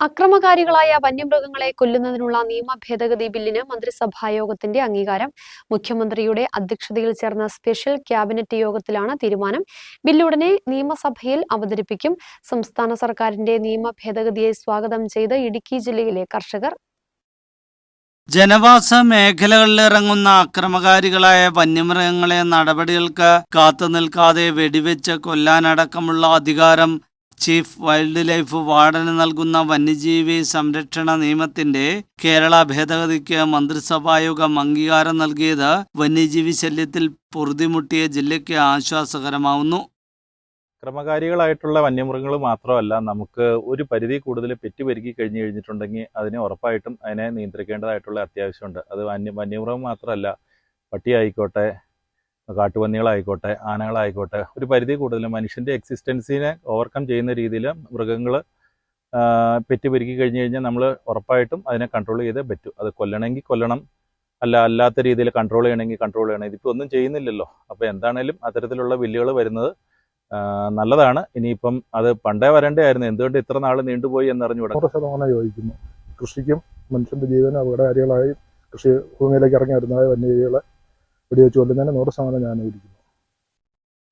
അക്രമകാരികളായ വന്യമൃഗങ്ങളെ കൊല്ലുന്നതിനുള്ള നിയമ ഭേദഗതി ബില്ലിന് മന്ത്രിസഭായോഗത്തിന്റെ അംഗീകാരം. മുഖ്യമന്ത്രിയുടെ അധ്യക്ഷതയിൽ ചേർന്ന സ്പെഷ്യൽ ക്യാബിനറ്റ് യോഗത്തിലാണ് തീരുമാനം. ബില്ലുടനെ നിയമസഭയിൽ അവതരിപ്പിക്കും. സംസ്ഥാന സർക്കാരിന്റെ നിയമ ഭേദഗതിയെ സ്വാഗതം ചെയ്ത് ഇടുക്കി ജില്ലയിലെ കർഷകർ. ജനവാസ മേഖലകളിൽ ഇറങ്ങുന്ന അക്രമകാരികളായ വന്യമൃഗങ്ങളെ നടപടികൾക്ക് കാത്തുനിൽക്കാതെ വെടിവെച്ച് കൊല്ലാനടക്കമുള്ള അധികാരം ചീഫ് വൈൽഡ് ലൈഫ് വാർഡന് നൽകുന്ന വന്യജീവി സംരക്ഷണ നിയമത്തിന്റെ കേരള ഭേദഗതിക്ക് മന്ത്രിസഭായോഗം അംഗീകാരം നൽകിയത് വന്യജീവി ശല്യത്തിൽ പൊറുതിമുട്ടിയ ജില്ലയ്ക്ക് ആശ്വാസകരമാവുന്നു. ക്രമകാരികളായിട്ടുള്ള വന്യമൃഗങ്ങൾ മാത്രമല്ല നമുക്ക് ഒരു പരിധി കൂടുതൽ പെറ്റ് പെരുകി കഴിഞ്ഞു കഴിഞ്ഞിട്ടുണ്ടെങ്കിൽ അതിനെ ഉറപ്പായിട്ടും അതിനെ നിയന്ത്രിക്കേണ്ടതായിട്ടുള്ള അത്യാവശ്യമുണ്ട്. അത് വന്യ വന്യമൃഗം മാത്രമല്ല പട്ടിയായിക്കോട്ടെ കാട്ടുപന്നികളായിക്കോട്ടെ ആനകളായിക്കോട്ടെ ഒരു പരിധി കൂടുതൽ മനുഷ്യന്റെ എക്സിസ്റ്റൻസിനെ ഓവർകം ചെയ്യുന്ന രീതിയിൽ മൃഗങ്ങൾ പെറ്റ് പെരുക്കി കഴിഞ്ഞു കഴിഞ്ഞാൽ നമ്മൾ ഉറപ്പായിട്ടും അതിനെ കൺട്രോൾ ചെയ്തേ പറ്റൂ. അത് കൊല്ലണമെങ്കിൽ കൊല്ലണം അല്ല അല്ലാത്ത രീതിയിൽ കൺട്രോൾ ചെയ്യണമെങ്കിൽ കൺട്രോൾ ചെയ്യണം. ഇതിപ്പോൾ ഒന്നും ചെയ്യുന്നില്ലല്ലോ. അപ്പോൾ എന്താണേലും അത്തരത്തിലുള്ള ബില്ലുകൾ വരുന്നത് നല്ലതാണ്. ഇനിയിപ്പം അത് പണ്ടേ വരേണ്ടതായിരുന്നു. എന്തുകൊണ്ട് ഇത്ര നാൾ നീണ്ടുപോയി എന്നറിഞ്ഞുകൂടാ നൂറ് ശതമാനം യോജിക്കുന്നു. കൃഷിക്കും മനുഷ്യന്റെ ജീവനും അപകടകാരികളായി കൃഷി ഭൂമിയിലേക്ക് ഇറങ്ങി വരുന്നതായ വന്യജീവികളെ വെടിവെച്ച് കൊല്ലുന്നതിന് നൂറ് ശതമാനം ഞാൻ യോജിക്കുന്നു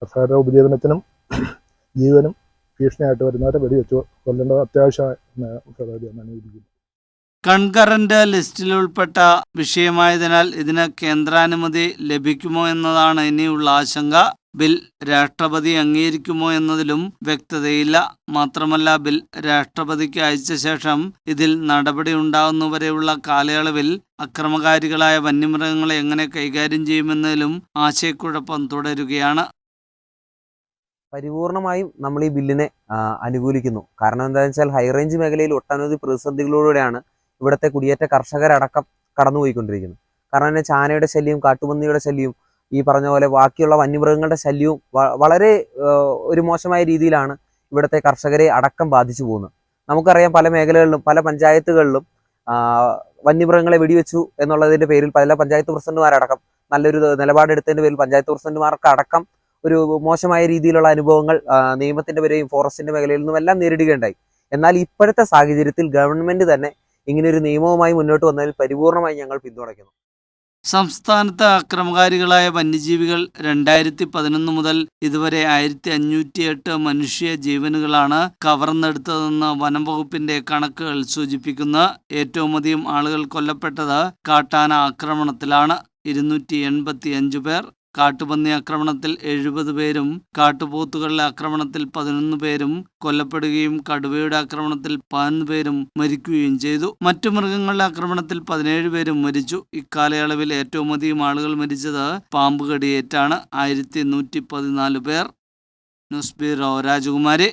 കർഷകരുടെ ഉപജീവനത്തിനും ജീവനും ഭീഷണിയായിട്ട് വരുന്നവരെ വെടിവെച്ച് കൊല്ലേണ്ടത് അത്യാവശ്യമായ കൺകറന്റ് ലിസ്റ്റിൽ ഉൾപ്പെട്ട വിഷയമായതിനാൽ ഇതിന് കേന്ദ്രാനുമതി ലഭിക്കുമോ എന്നതാണ് ഇനിയുള്ള ആശങ്ക. ബിൽ രാഷ്ട്രപതി അംഗീകരിക്കുമോ എന്നതിലും വ്യക്തതയില്ല. മാത്രമല്ല ബിൽ രാഷ്ട്രപതിക്ക് അയച്ച ശേഷം ഇതിൽ നടപടി ഉണ്ടാകുന്നവരെയുള്ള കാലയളവിൽ അക്രമകാരികളായ വന്യമൃഗങ്ങളെ എങ്ങനെ കൈകാര്യം ചെയ്യുമെന്നതിലും ആശയക്കുഴപ്പം തുടരുകയാണ്. പരിപൂർണമായും നമ്മൾ ഈ ബില്ലിനെ അനുകൂലിക്കുന്നു. കാരണം എന്താണെന്ന് വെച്ചാൽ ഹൈറേഞ്ച് മേഖലയിൽ ഒട്ടനവധി പ്രതിസന്ധികളിലൂടെയാണ് ഇവിടുത്തെ കുടിയേറ്റ കർഷകരടക്കം കടന്നുപോയിക്കൊണ്ടിരിക്കുന്നത്. കാരണം തന്നെ ചാനയുടെ ശല്യം കാട്ടുപന്നിയുടെ ശല്യവും ഈ പറഞ്ഞ പോലെ ബാക്കിയുള്ള വന്യമൃഗങ്ങളുടെ ശല്യവും വളരെ ഒരു മോശമായ രീതിയിലാണ് ഇവിടുത്തെ കർഷകരെ അടക്കം ബാധിച്ചു പോകുന്നത്. നമുക്കറിയാം പല മേഖലകളിലും പല പഞ്ചായത്തുകളിലും വന്യമൃഗങ്ങളെ വെടിവെച്ചു എന്നുള്ളതിന്റെ പേരിൽ പല പഞ്ചായത്ത് പ്രസിഡന്റുമാരടക്കം നല്ലൊരു നിലപാടെടുത്തതിന്റെ പേരിൽ പഞ്ചായത്ത് പ്രസിഡന്റുമാർക്ക് അടക്കം ഒരു മോശമായ രീതിയിലുള്ള അനുഭവങ്ങൾ നിയമത്തിന്റെ നിയമത്തിന്റെ ഫോറസ്റ്റിന്റെ മേഖലയിൽ നിന്നും എല്ലാം നേരിടുകയുണ്ടായി. എന്നാൽ ഇപ്പോഴത്തെ സാഹചര്യത്തിൽ ഗവൺമെന്റ് തന്നെ ഇങ്ങനെ ഒരു നിയമവുമായി മുന്നോട്ട് വന്നതിൽ പരിപൂർണമായി ഞങ്ങൾ പിന്തുണയ്ക്കുന്നു. സംസ്ഥാനത്ത് ആക്രമകാരികളായ വന്യജീവികൾ രണ്ടായിരത്തി പതിനൊന്ന് മുതൽ ഇതുവരെ ആയിരത്തി അഞ്ഞൂറ്റി എട്ട് മനുഷ്യ ജീവനുകളാണ് കവർന്നെടുത്തതെന്ന് വനം വകുപ്പിന്റെ കണക്കുകൾ സൂചിപ്പിക്കുന്ന. ഏറ്റവും അധികം ആളുകൾ കൊല്ലപ്പെട്ടത് കാട്ടാന ആക്രമണത്തിലാണ്. ഇരുന്നൂറ്റി എൺപത്തി അഞ്ച് പേർ കാട്ടുപന്നി ആക്രമണത്തിൽ എഴുപത് പേരും കാട്ടുപോത്തുകളുടെ ആക്രമണത്തിൽ പതിനൊന്ന് പേരും കൊല്ലപ്പെടുകയും കടുവയുടെ ആക്രമണത്തിൽ പതിനൊന്ന് പേരും മരിക്കുകയും ചെയ്തു. മറ്റു മൃഗങ്ങളുടെ ആക്രമണത്തിൽ പതിനേഴ് പേരും മരിച്ചു. ഇക്കാലയളവിൽ ഏറ്റവും അധികം ആളുകൾ മരിച്ചത് പാമ്പ് കടിയേറ്റാണ് ആയിരത്തി നൂറ്റി പതിനാല് പേർ. ന്യൂസ് ബ്യൂറോ രാജകുമാരി.